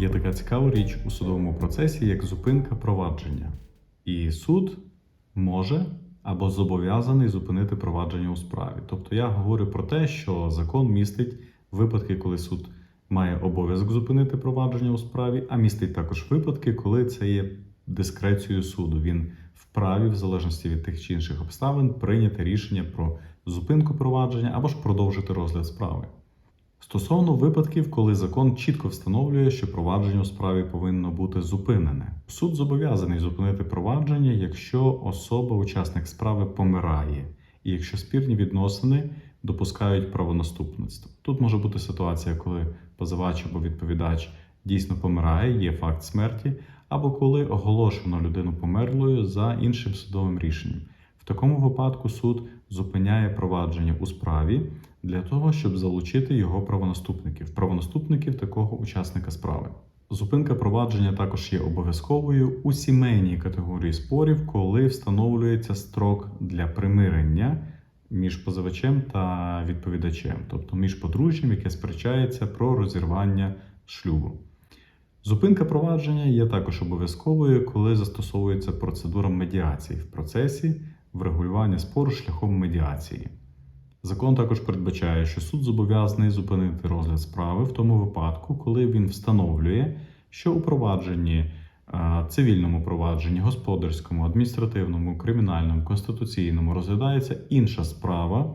Є така цікава річ у судовому процесі, як зупинка провадження. І суд може або зобов'язаний зупинити провадження у справі. Тобто я говорю про те, що закон містить випадки, коли суд має обов'язок зупинити провадження у справі, а містить також випадки, коли це є дискрецією суду. Він вправі, в залежності від тих чи інших обставин, прийняти рішення про зупинку провадження або ж продовжити розгляд справи. Стосовно випадків, коли закон чітко встановлює, що провадження у справі повинно бути зупинене, суд зобов'язаний зупинити провадження, якщо особа, учасник справи, помирає, і якщо спірні відносини допускають правонаступництво. Тут може бути ситуація, коли позивач або відповідач дійсно помирає, є факт смерті, або коли оголошено людину померлою за іншим судовим рішенням. Такому випадку суд зупиняє провадження у справі для того, щоб залучити його правонаступників, правонаступників такого учасника справи. Зупинка провадження також є обов'язковою у сімейній категорії спорів, коли встановлюється строк для примирення між позивачем та відповідачем, тобто між подружжям, яке сперечається про розірвання шлюбу. Зупинка провадження є також обов'язковою, коли застосовується процедура медіації в процесі врегулювання спору шляхом медіації. Закон також передбачає, що суд зобов'язаний зупинити розгляд справи в тому випадку, коли він встановлює, що у провадженні, е, цивільному провадженні, господарському, адміністративному, кримінальному, конституційному розглядається інша справа,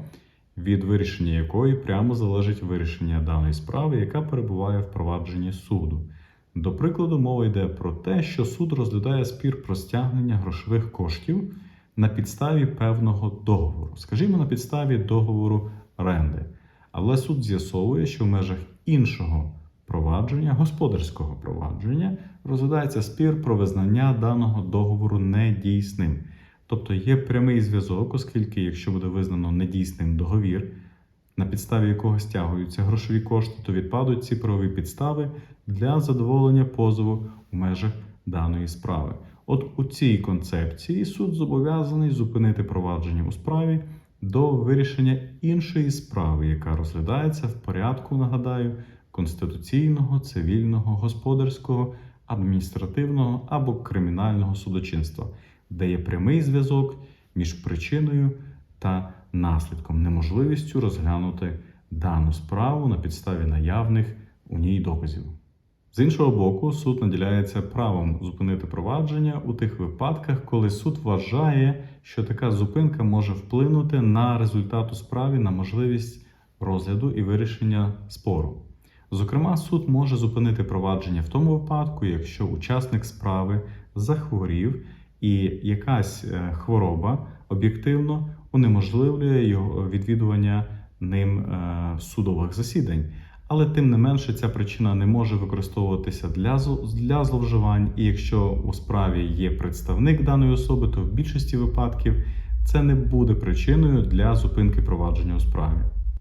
від вирішення якої прямо залежить вирішення даної справи, яка перебуває в провадженні суду. До прикладу, мова йде про те, що суд розглядає спір про стягнення грошових коштів на підставі певного договору, скажімо, на підставі договору оренди. Але суд з'ясовує, що в межах іншого провадження, господарського провадження, розглядається спір про визнання даного договору недійсним. Тобто є прямий зв'язок, оскільки, якщо буде визнано недійсним договір, на підставі якого стягуються грошові кошти, то відпадуть ці правові підстави для задоволення позову у межах даної справи. От у цій концепції суд зобов'язаний зупинити провадження у справі до вирішення іншої справи, яка розглядається в порядку, нагадаю, конституційного, цивільного, господарського, адміністративного або кримінального судочинства, де є прямий зв'язок між причиною та наслідком, неможливістю розглянути дану справу на підставі наявних у ній доказів. З іншого боку, суд наділяється правом зупинити провадження у тих випадках, коли суд вважає, що така зупинка може вплинути на результат у справі на можливість розгляду і вирішення спору. Зокрема, суд може зупинити провадження в тому випадку, якщо учасник справи захворів і якась е, хвороба об'єктивно унеможливлює його відвідування ним е, судових засідань. Але тим не менше ця причина не може використовуватися для для зловживань, і якщо у справі є представник даної особи, то в більшості випадків це не буде причиною для зупинки провадження у справі.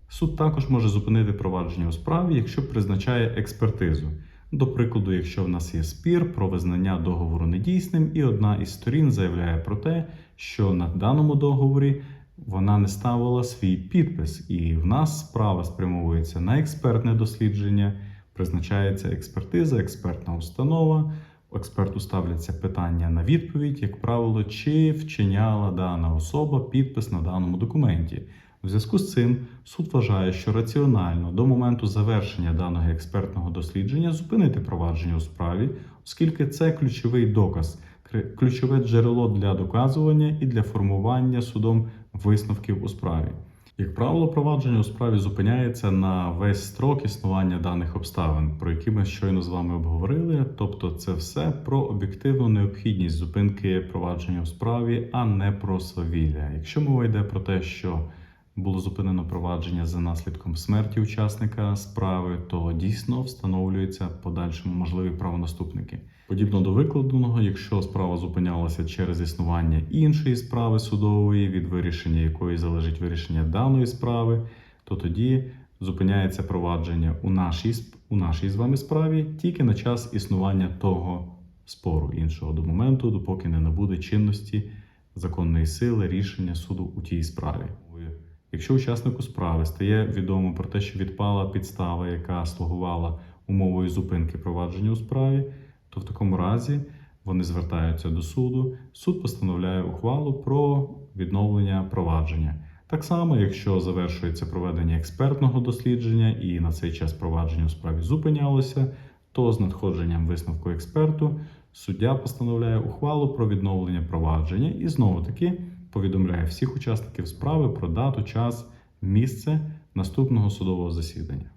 Суд також може зупинити провадження у справі, якщо призначає експертизу. До прикладу, якщо в нас є спір про визнання договору недійсним, і одна із сторін заявляє про те, що на даному договорі вона не ставила свій підпис, і в нас справа спрямовується на експертне дослідження, призначається експертиза, експертна установа. Експерту ставляться питання на відповідь, як правило, чи вчиняла дана особа підпис на даному документі. У зв'язку з цим суд вважає, що раціонально до моменту завершення даного експертного дослідження зупинити провадження у справі, оскільки це ключовий доказ, ключове джерело для доказування і для формування судом висновків у справі. Як правило, провадження у справі зупиняється на весь строк існування даних обставин, про які ми щойно з вами обговорили. Тобто, це все про об'єктивну необхідність зупинки провадження у справі, а не про свавілля. Якщо мова йде про те, що було зупинено провадження за наслідком смерті учасника справи, то дійсно встановлюються подальшому можливі правонаступники. Подібно до викладеного, якщо справа зупинялася через існування іншої справи судової, від вирішення якої залежить вирішення даної справи, то тоді зупиняється провадження у нашій у нашій з вами справі тільки на час існування того спору іншого до моменту, допоки не набуде чинності законної сили рішення суду у тій справі. Якщо учаснику справи стає відомо про те, що відпала підстава, яка слугувала умовою зупинки провадження у справі, то в такому разі вони звертаються до суду. Суд постановляє ухвалу про відновлення провадження. Так само, якщо завершується проведення експертного дослідження і на цей час провадження у справі зупинялося, то з надходженням висновку експерту суддя постановляє ухвалу про відновлення провадження і знову таки повідомляє всіх учасників справи про дату, час, місце наступного судового засідання.